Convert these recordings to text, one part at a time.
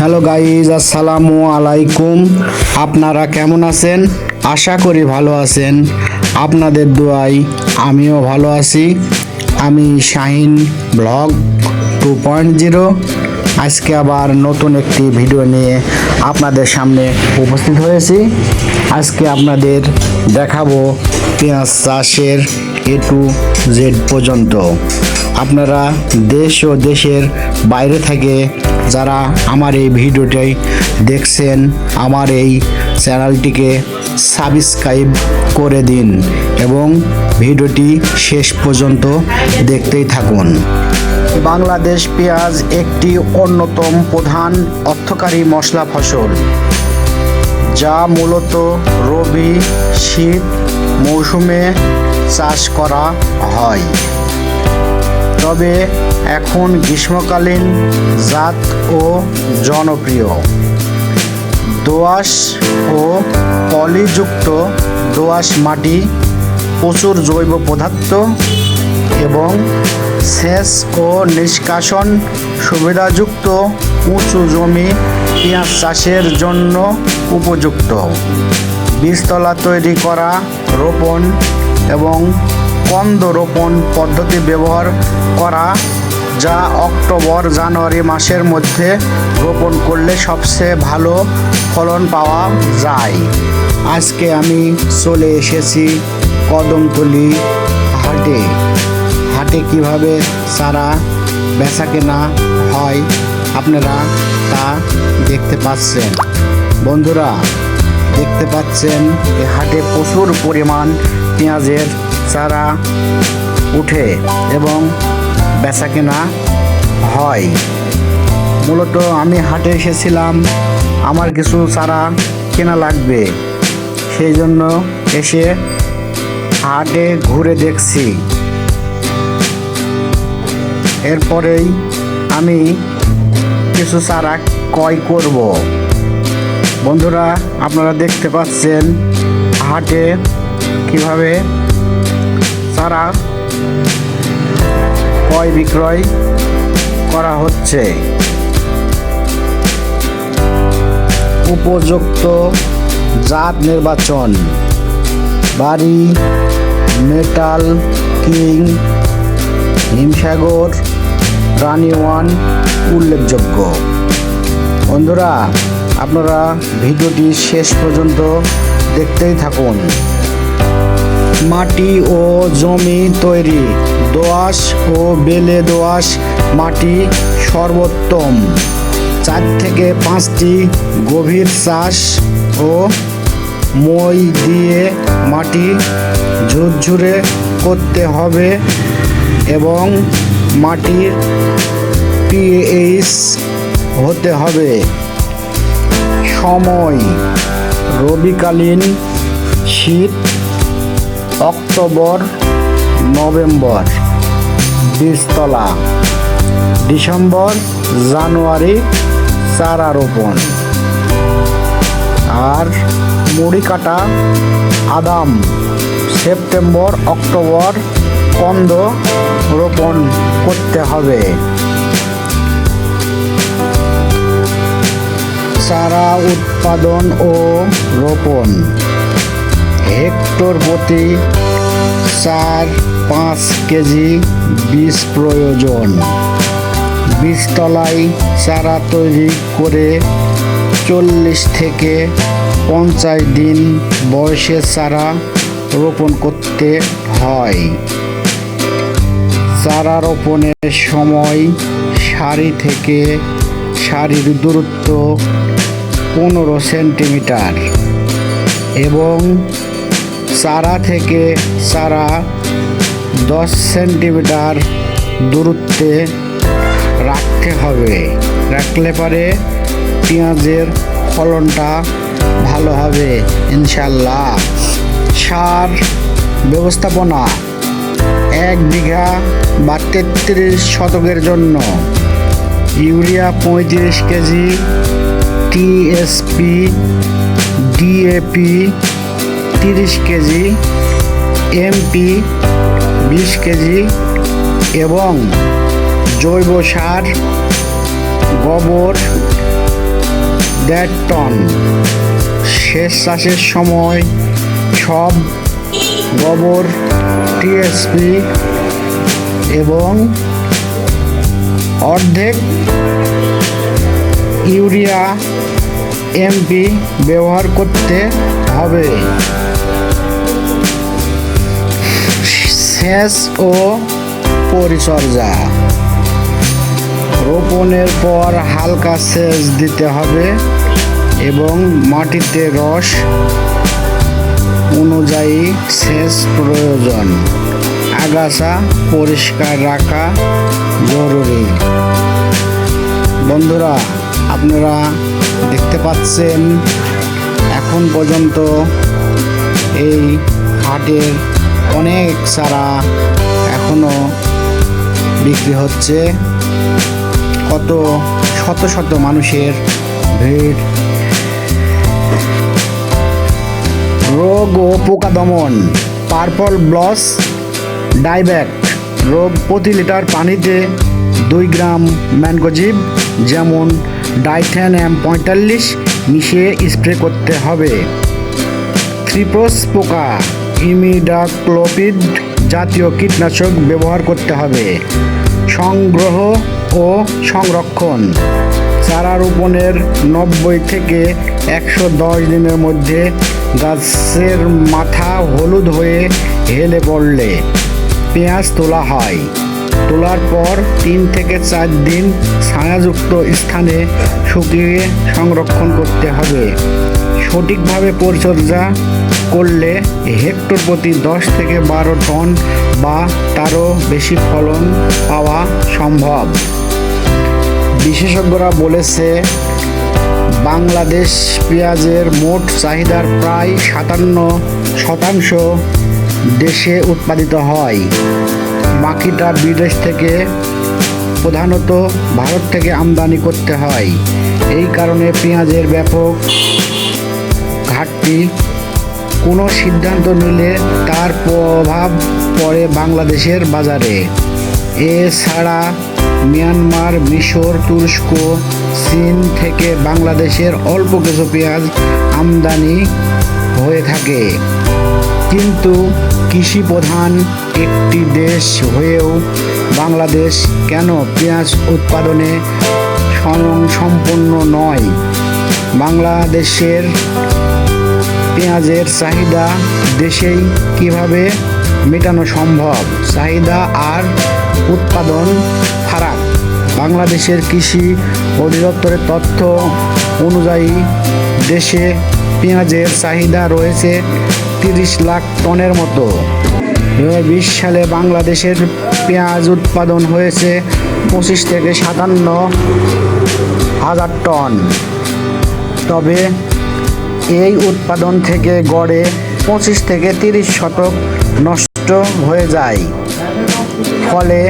Hello guys, আসসালামু আলাইকুম। আপনারা কেমন আছেন? আশা করি ভালো আছেন। আপনাদের দোয়াই আমিও ভালো আছি। আমি Shahin blog two point zero. আজকে আবার নতুন একটি ভিডিও নিয়ে আপনাদের সামনে উপস্থিত হয়েছি। আজকে আপনাদের দেখাবো পেঁয়াজ চাষের এ টু জেড পর্যন্ত। আপনারা দেশ ও দেশের বাইরে থেকে যারা আমার এই ভিডিওটি দেখছেন, আমার এই চ্যানেলটিকে সাবস্ক্রাইব করে দিন এবং ভিডিওটি শেষ পর্যন্ত দেখতেই থাকুন। বাংলাদেশ পেঁয়াজ একটি অন্যতম প্রধান অর্থকারী মশলা ফসল, যা মূলত রবি, শীত, মৌসুমে চাষ করা হয়। তবে এখন গ্রীষ্মকালীন জাত ও জনপ্রিয়। দোআঁশ ও পলিযুক্ত দোআঁশ মাটি প্রচুর জৈব পদার্থ এবং সেচ ও নিষ্কাশন সুবিধাযুক্ত উঁচু জমি পেঁয়াজ চাষের জন্য উপযুক্ত। বীজতলা তৈরি করা, রোপণ এবং কন্দ রোপণ পদ্ধতি ব্যবহার করা যা অক্টোবর জানুয়ারি মাসের মধ্যে রোপণ করলে সবচেয়ে ভালো ফলন পাওয়া যায়। আজকে আমি চলে এসেছি কদমতলি হাটে। হাটে কীভাবে চারা বেচা কেনা হয় আপনারা তা দেখতে পাচ্ছেন। বন্ধুরা, দেখতে পাচ্ছেন এই হাটে প্রচুর পরিমাণ পেঁয়াজের চারা উঠে এবং বেচা কেনা হয়। মূলত আমি হাটে এসেছিলাম, আমার কিছু চারা কেনা লাগবে। সেই জন্য এসে হাটে ঘুরে দেখছি। এরপরেই আমি কিছু চারা ক্রয় করব। বন্ধুরা, আপনারা দেখতে পাচ্ছেন হাটে কীভাবে চারা ক্রয় বিক্রয় করা হচ্ছে। উপযুক্ত জাত নির্বাচন, বাড়ি, মেটাল, কিং, হিমসাগর, রানি ওয়ান উল্লেখযোগ্য। বন্ধুরা, আপনারা ভিডিওটি শেষ পর্যন্ত দেখতেই থাকুন। মাটি ও জমি তৈরি। দোআঁশ ও বেলে দোআঁশ মাটি সর্বোত্তম। চার থেকে পাঁচটি গভীর চাষ ও মই দিয়ে মাটি ঝুরঝুরে করতে হবে এবং মাটির পিএইচ হতে হবে। সময়। রবিকালীন শীত অক্টোবর, নভেম্বর, বীজতলা, ডিসেম্বর, জানুয়ারি চারা রোপণ আর মুড়ি কাটা আদাম, সেপ্টেম্বর, অক্টোবর, কন্দ রোপণ করতে হবে। চারা উৎপাদন ও রোপণ। হেক্টর প্রতি চার পাঁচ কেজি বীজ প্রয়োজন। বীজতলায় চারা তৈরি করে চল্লিশ থেকে পঞ্চাশ দিন বয়সের চারা রোপণ করতে হয়। চারা রোপণের সময় সারি থেকে সারির দূরত্ব পনেরো সেন্টিমিটার এবং চারা থেকে চারা দশ সেন্টিমিটার দূরত্বে রাখতে হবে। রাখলে পরে পেঁয়াজের ফলনটা ভালো হবে ইনশাল্লাহ সার ব্যবস্থাপনা এক বিঘা বা তেত্রিশ শতকের জন্য। ইউরিয়া পঁয়ত্রিশ কেজি, টিএসপি, ডিএপি তিরিশ কেজি এমপি, বিশ কেজি এবং জৈব সার, গোবর দেড় টন। শেষ চাষের সময় সব গোবর, টিএসপি এবং অর্ধেক ইউরিয়া এমপি ব্যবহার করতে হবে। সেচ ও পরিচর্যা। রোপণের পর হালকা সেচ দিতে হবে এবং মাটিতে রস অনুযায়ী সেচ প্রয়োজন। আগাছা পরিষ্কার রাখা জরুরি। বন্ধুরা, আপনারা দেখতে পাচ্ছেন, এখন পর্যন্ত এই হাটের অনেক চারা এখনও বিক্রি হচ্ছে। কত শত শত মানুষের ভিড়। রোগ ও পোকা দমন পার্পল ব্লস, ডাইব্যাক, রোগ প্রতি লিটার পানিতে দুই গ্রাম ম্যানগোজিব যেমন ডাইথেন এম পঁয়তাল্লিশ, মিশিয়ে স্প্রে করতে হবে। থ্রিপ্রোস পোকা। ইমিডাক্লোপিড জাতীয় কীটনাশক ব্যবহার করতে হবে। সংগ্রহ ও সংরক্ষণ। চারা রোপণের নব্বই থেকে একশো দশ দিনের মধ্যে গাছের মাথা হলুদ হয়ে হেলে পড়লে পেঁয়াজ তোলা হয়। তোলার পর তিন থেকে চার দিন ছায়াযুক্ত স্থানে শুকিয়ে সংরক্ষণ করতে হবে। সঠিকভাবে পরিচর্যা করলে হেক্টর প্রতি দশ থেকে বারো টন বা তারও বেশি ফলন পাওয়া সম্ভব। বিশেষজ্ঞরা বলেছে, বাংলাদেশ পেঁয়াজের মোট চাহিদার প্রায় সাতান্ন শতাংশ দেশে উৎপাদিত হয়। বাকিটা বিদেশ থেকে, প্রধানত ভারত থেকে আমদানি করতে হয়। এই কারণে পেঁয়াজের ব্যাপক ঘাটতি কোনো সিদ্ধান্ত নিলে তার প্রভাব পড়ে বাংলাদেশের বাজারে। এছাড়া মিয়ানমার, মিশর, তুরস্ক, চীন থেকে বাংলাদেশের অল্প কিছু পেঁয়াজ আমদানি হয়ে থাকে। কিন্তু কৃষি প্রধান একটি দেশ হয়েও বাংলাদেশ কেন পেঁয়াজ উৎপাদনে সম্পূর্ণ নয়? বাংলাদেশের পেঁয়াজের চাহিদা দেশেই কীভাবে মেটানো সম্ভব? চাহিদা আর উৎপাদন ফারাক বাংলাদেশের কৃষি অধিদপ্তরের তথ্য অনুযায়ী দেশে পেঁয়াজের চাহিদা রয়েছে তিরিশ লাখ টনের মতো। দু সালে বাংলাদেশের পেঁয়াজ উৎপাদন হয়েছে পঁচিশ থেকে সাতান্ন হাজার টন। তবে এই উৎপাদন থেকে গড়ে পঁচিশ থেকে তিরিশ শতক নষ্ট হয়ে যায়। ফলে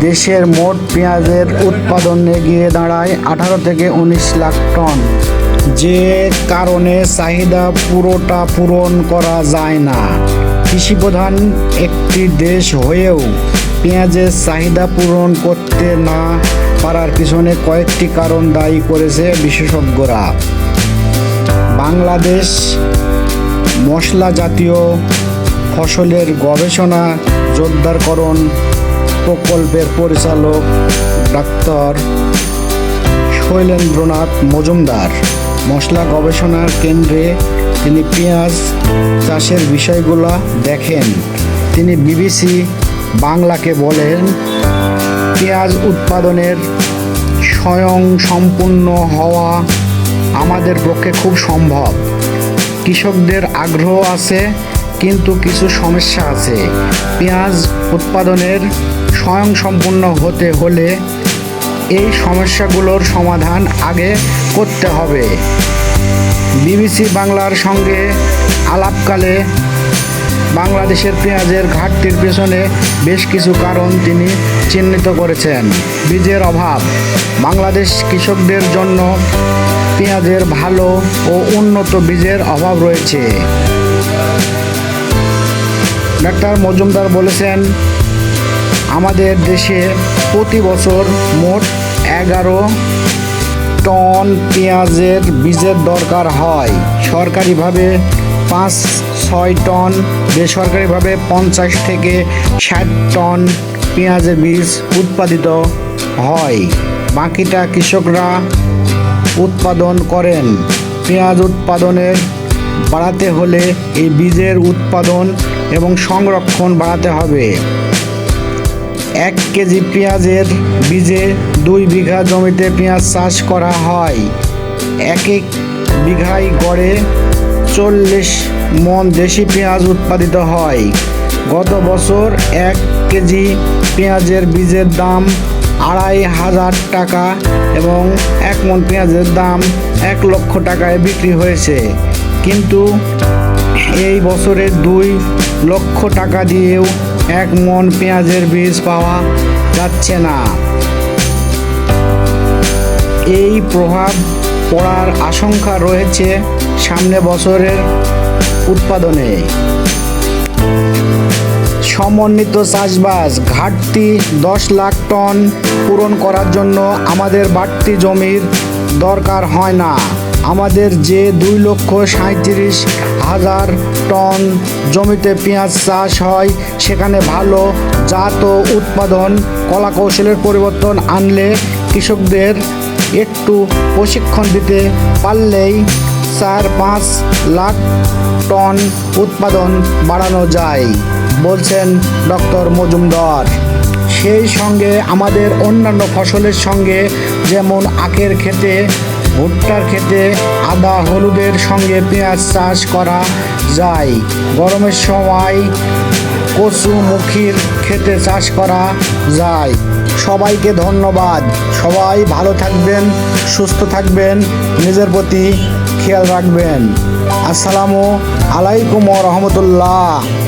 দেশের মোট পেঁয়াজের উৎপাদন এগিয়ে দাঁড়ায় আঠারো থেকে উনিশ লাখ টন। যে কারণে চাহিদা পুরোটা পূরণ করা যায় না। কৃষিপ্রধান একটি দেশ হয়েও পেঁয়াজের চাহিদা পূরণ করতে না পারার পিছনে কয়েকটি কারণ দায়ী করেছে বিশেষজ্ঞরা। বাংলাদেশ মশলা জাতীয় ফসলের গবেষণা জোরদারকরণ প্রকল্পের পরিচালক ডাক্তার শৈলেন্দ্রনাথ মজুমদার। মশলা গবেষণার কেন্দ্রে তিনি পেঁয়াজ চাষের বিষয়গুলো দেখেন। তিনি বিবিসি বাংলাকে বলেন, পেঁয়াজ উৎপাদনের স্বয়ং সম্পূর্ণ হওয়া আমাদের পক্ষে খুব সম্ভব। কৃষকদের আগ্রহ আছে, কিন্তু কিছু সমস্যা আছে। পেঁয়াজ উৎপাদনের স্বয়ং সম্পূর্ণ হতে হলে এই সমস্যাগুলোর সমাধান আগে করতে হবে। বিবিসি বাংলার সঙ্গে আলাপকালে বাংলাদেশের পেঁয়াজের ঘাটতির পেছনে বেশ কিছু কারণ তিনি চিহ্নিত করেছেন। বীজের অভাব, বাংলাদেশ কৃষকদের জন্য পেঁয়াজের ভালো ও উন্নত বীজের অভাব রয়েছে। ডাক্তার মজুমদার বলেছেন, আমাদের দেশে প্রতি বছর মোট এগারো টন পেঁয়াজের বীজের দরকার হয়। সরকারিভাবে পাঁচ, ছয় টন, বেসরকারিভাবে পঞ্চাশ থেকে ষাট টন পেঁয়াজের বীজ উৎপাদিত হয়। বাকিটা কৃষকরা উৎপাদন করেন। পেঁয়াজ উৎপাদনের বাড়াতে হলে এই বীজের উৎপাদন এবং সংরক্ষণ বাড়াতে হবে। এক কেজি পেঁয়াজের বীজে দুই বিঘা জমিতে পেঁয়াজ চাষ করা হয়। এক এক বিঘায় গড়ে চল্লিশ মন দেশি পেঁয়াজ উৎপাদিত হয়। গত বছর এক কেজি পেঁয়াজের বীজের দাম আড়াই হাজার টাকা এবং এক মন পেঁয়াজের দাম এক লক্ষ টাকায় বিক্রি হয়েছে। কিন্তু এই বছরে দুই লক্ষ টাকা দিয়েও এক মন পেঁয়াজের বীজ পাওয়া যাচ্ছে না। এই প্রভাব পড়ার আশঙ্কা রয়েছে সামনে বছরের উৎপাদনে। সমন্বিত চাষবাস ঘাটতি দশ লাখ টন পূরণ করার জন্য আমাদের বাড়তি জমির দরকার হয় না। আমাদের যে দুই লক্ষ সাঁত্রিশ হাজার টন জমিতে পেঁয়াজ চাষ হয়, সেখানে ভালো জাত ও উৎপাদন কলা কৌশলের পরিবর্তন আনলে কৃষকদের একটু প্রশিক্ষণ দিতে পারলেই চার পাঁচ লাখ টন উৎপাদন বাড়ানো যায়, বলছেন ডক্টর মজুমদার। সেই সঙ্গে আমাদের অন্যান্য ফসলের সঙ্গে, যেমন আখের ক্ষেতে, ভুট্টার ক্ষেতে, আদা, হলুদের সঙ্গে পেঁয়াজ চাষ করা যায়। গরমের সময় কচু মুখির ক্ষেতে চাষ করা যায়। সবাইকে ধন্যবাদ। সবাই ভালো থাকবেন, সুস্থ থাকবেন। নিজের প্রতি খেয়াল রাখবেন। আসসালামু আলাইকুম রহমতুল্লাহ।